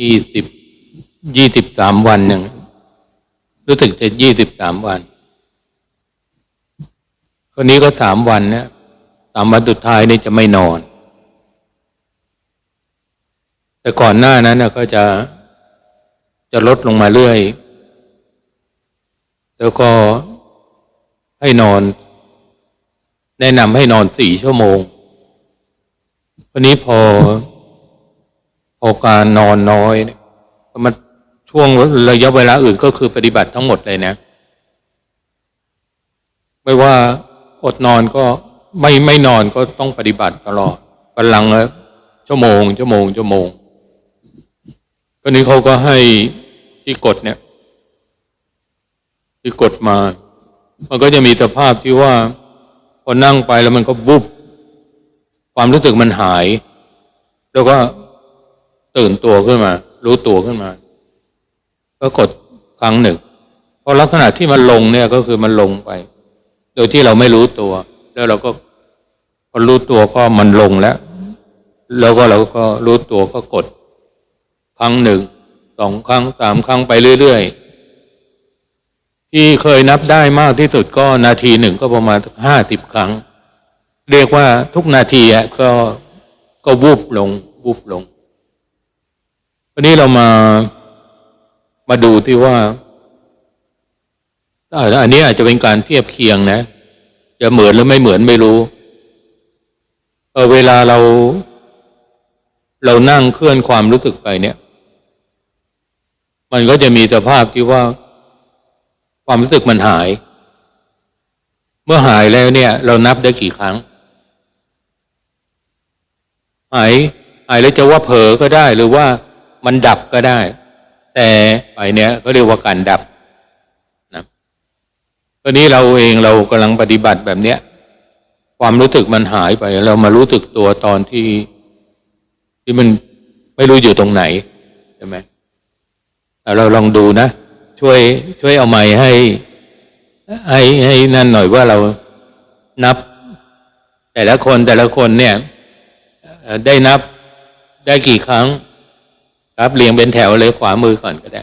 ยี่สิบยี่สิบสามวันหนึ่งรู้สึกจะยี่สิบสามวัน คนนี้ก็สามวันเนี่ยสามวันสุดท้ายนี่จะไม่นอน แต่ก่อนหน้านั้นน่ะก็จะจะลดลงมาเรื่อย แล้วก็ให้นอน แนะนำให้นอนสี่ชั่วโมงวันนี้พอ พอการนอนน้อยมันช่วงระยะเวลาอื่นก็คือปฏิบัติทั้งหมดเลยนะ ไม่ว่าอดนอนก็ไม่ไม่นอนก็ต้องปฏิบัติตลอดพลังละชั่วโมงชั่วโมงชั่วโมงวันนี้เขาก็ให้ที่กดเนี่ย ที่กดมา มันก็จะมีสภาพที่ว่าพอนั่งไปแล้วมันก็วุบความรู้สึกมันหาย แล้วก็ ตื่นตัวขึ้นมา รู้ตัวขึ้นมาก็กดครั้งหนึ่งพอลักษณะที่มันลงเนี่ยก็คือมันลงไป โดยที่เราไม่รู้ตัว แล้วเราก็พอรู้ตัวก็มันลงแล้ว แล้วก็เราก็รู้ตัวก็กด ครั้งหนึ่งสองครั้งสามครั้งไปเรื่อยๆที่เคยนับได้มากที่สุดก็นาทีหนึ่งก็ประมาณห้าสิบครั้ง เรียกว่าทุกนาทีอะก็ก็วูบลงวูบลง วันนี้เรามามาดูที่ว่าอ่าอันนี้อาจจะเป็นการเทียบเคียงนะ จะเหมือนหรือไม่เหมือนไม่รู้เออเวลาเรา เรานั่งเคลื่อนความรู้สึกไปเนี่ย มันก็จะมีสภาพที่ว่า ความรู้สึกมันหาย เมื่อหายแล้วเนี่ย เรานับได้กี่ครั้ง หายหายแล้วจะว่าเผลอก็ได้หรือว่า มันดับก็ได้ แต่ไปเนี้ยเขาเรียกว่าการดับนะตอนนี้เราเองเรากำลังปฏิบัติแบบเนี้ย ความรู้สึกมันหายไปเรามารู้สึกตัวตอนที่ ที่มันไม่รู้อยู่ตรงไหนใช่ไหมอ่เราลองดูนะ ช่วย ช่วยเอาไม้ให้ ให้ให้นั่นหน่อยว่าเรานับ แต่ละคนแต่ละคนเนี่ย ได้นับได้กี่ครั้ง รับเรียงเป็นแถวเลยขวามือก่อนก็ได้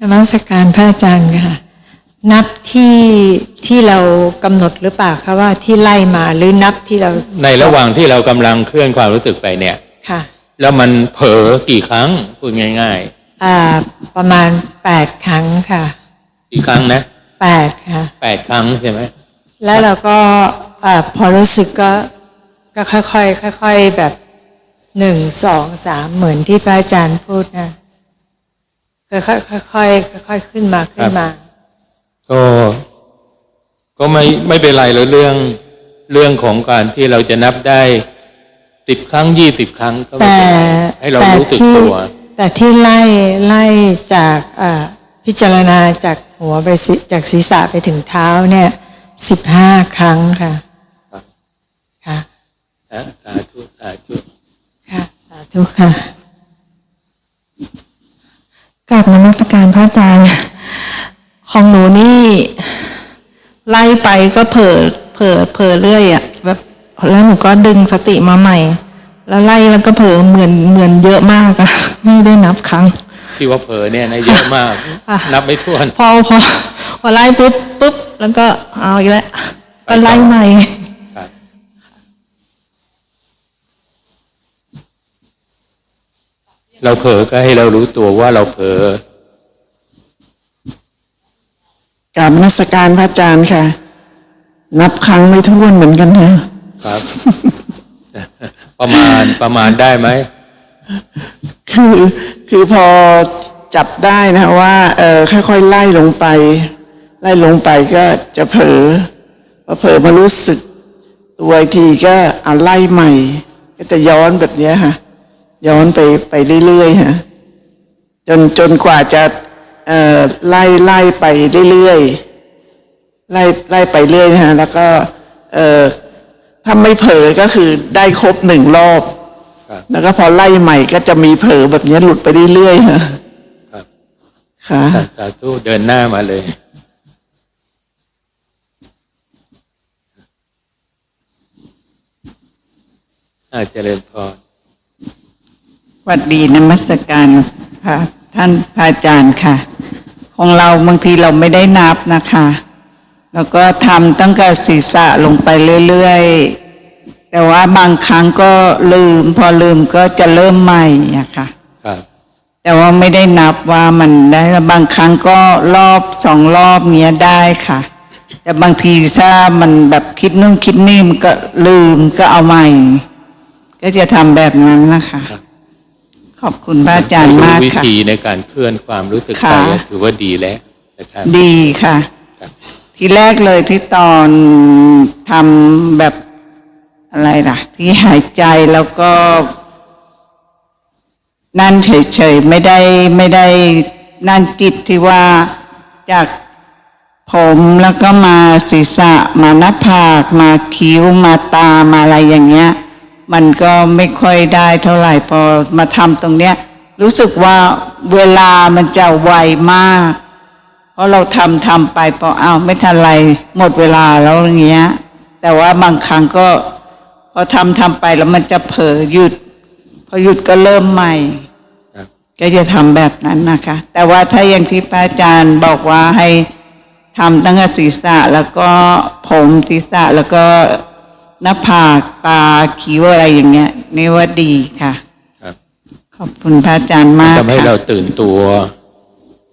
นมัสการพระอาจารย์ค่ะ นับที่ที่เรากำหนดหรือเปล่าคะว่าที่ไล่มาหรือนับที่เรา ในระหว่างที่เรากำลังเคลื่อนความรู้สึกไปเนี่ยค่ะ แล้วมันเผลอกี่ครั้งพูดง่ายอ่า ประมาณแปดครั้งค่ะๆกี่ครั้งนะแปดค่ะแปดครั้งใช่ไหมแล้วเราก็อาพอรู้สึกก็ ก็ค่อยๆค่อย ๆ แบบหนึ่งสองสามเหมือนที่พระอาจารย์พูดนะค่อยๆค่อยๆค่อยๆขึ้นมาขึ้นมา ก็ก็ไม่ไม่เป็นไรเลยเรื่องเรื่องของการที่เราจะนับได้สิบครั้งยี่สิบครั้งก็ไม่แต่เป็นไรให้เราแต่รู้สึกที่ตัว แต่ที่ไล่ไล่จากอ่าพิจารณาจากหัวไปศีจากศีรษะไปถึงเท้าเนี่ยสิบห้าครั้งค่ะค่ะนะ สาธุสาธุค่ะ สาธุค่ะกับนมัสการพระอาจารย์ของหนูนี่ไล่ไปก็เผลอเผลอเผลอเรื่อยอะ่ะแบบแล้วหนูก็ดึงสติมาใหม่ แล้วไล่แล้วก็เผลอเหมือนเหมือนเยอะมากอะไม่ได้นับครั้งที่ว่าเผลอเนี่ยนะเยอะมากอะนับไม่ถ้วน พอพอพอไล่ปุ๊บปุ๊บแล้วก็เอาอีกแล้วก็ไล่ใหม่ ครับ เราเผลอก็ให้เรารู้ตัวว่าเราเผลอกราบนมัสการพระอาจารย์ค่ะ นับครั้งไม่ท้วนเหมือนกันนะครับ ประมาณประมาณได้ไหมคือคือพอจับได้นะว่าเออค่อยๆไล่ลงไป ไล่ลงไปก็จะเผลอพอเผลอมารู้สึก ตัวอีกทีก็เอาไล่ใหม่ ก็จะย้อนแบบเนี้ยค่ะ ย้อนไปไปเรื่อยๆฮะจนจนกว่าจะเอ่อไล่ไล่ไปเรื่อยๆไล่ไล่ไปเรื่อยนะฮะแล้วก็เอ่อถ้าไม่เผลอก็คือได้ครบหนึ่งรอบครับแล้วก็พอไล่ใหม่ก็จะมีเผลอแบบนี้หลุดไปเรื่อยๆฮะครับค่ะสาสาธุเดินหน้ามาเลยอาเจริญพรส วัสดีนมัสการพระท่านพระอาจารย์ค่ะ ของเราบางทีเราไม่ได้นับนะคะ แล้วก็ทำตั้งแต่ศีรษะลงไปเรื่อยๆ แต่ว่าบางครั้งก็ลืม พอลืมก็จะเริ่มใหม่อะค่ะครับ แต่ว่าไม่ได้นับว่ามันได้บางครั้งก็รอบสองรอบเนี้ยได้ค่ะ แต่บางทีถ้ามันแบบคิดนู่นคิดนี่มันก็ลืมก็เอาใหม่ ก็จะทำแบบนั้นนะคะครับ ขอบคุณพระอาจารย์มากวิค่ะธีในการเคลื่อนความรู้สึกค่ะใจถือว่าดีแล้วนะครับดีค่ะครับทีแรกเลยที่ตอนทำแบบอะไรล่ะ ที่หายใจแล้วก็ นั่นเฉยๆไม่ได้ไม่ได้นั่นจิตที่ว่าจากผมแล้วก็มาศีรษะมาหน้าผาก มาคิ้วมาตามาอะไรอย่างเงี้ย มันก็ไม่ค่อยได้เท่าไหร่พอมาทำตรงเนี้ย รู้สึกว่าเวลามันจะไวมาก เพราะเราทำทำไปพอเอาไม่ทันไรหมดเวลาแล้วอย่างเงี้ย แต่ว่าบางครั้งก็ พอทำทำไปแล้วมันจะเผลอหยุด พอหยุดก็เริ่มใหม่ก็จะทำแบบนั้นนะคะ แต่ว่าถ้าอย่างที่พระอาจารย์บอกว่าให้ทำตั้งแต่ศีรษะแล้วก็ผมศีรษะแล้วก็ หน้าผากตาคิ้วอะไรอย่างเงี้ยนี่ว่าดีค่ะครับ ขอบคุณพระอาจารย์มากทำให้ค่ะเราตื่นตัว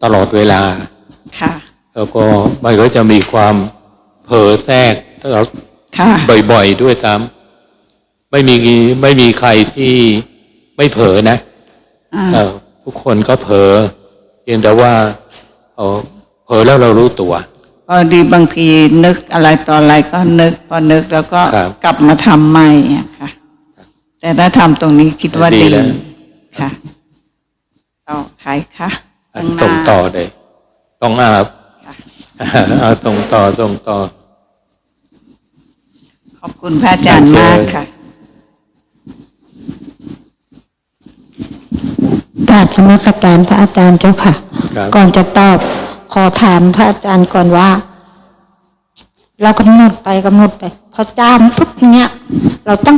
ตลอดเวลา ค่ะแล้วก็มันก็จะมีความเผลอแทรกถ้าเราค่ะ บ่อยๆด้วยซ้ำไม่มีไม่มีใครที่ไม่เผลอนะอ่าเออทุกคนก็เผลอเพียงแต่ว่าเออเผลอแล้วเรารู้ตัว พอดีบางทีนึกอะไรต่ออะไรก็นึก พอนึกแล้วก็ครับ กลับมาทำใหม่อะค่ะ แต่ถ้าทำตรงนี้คิดว่าดีดีแล้ว ค่ะต่อใครคะอะข้างหน้า ส่งต่อเลยต้องอาบค่ะ เอาส่งต่อส่งต่อ ขอบคุณพระอาจารย์มากค่ะ กราบนมัสการพระอาจารย์เจ้าค่ะ ครับ ก่อนจะตอบ ขอถามพระอาจารย์ก่อนว่า เรากำหนดไปกำหนดไป พอจามปุ๊บเนี้ย เราต้อง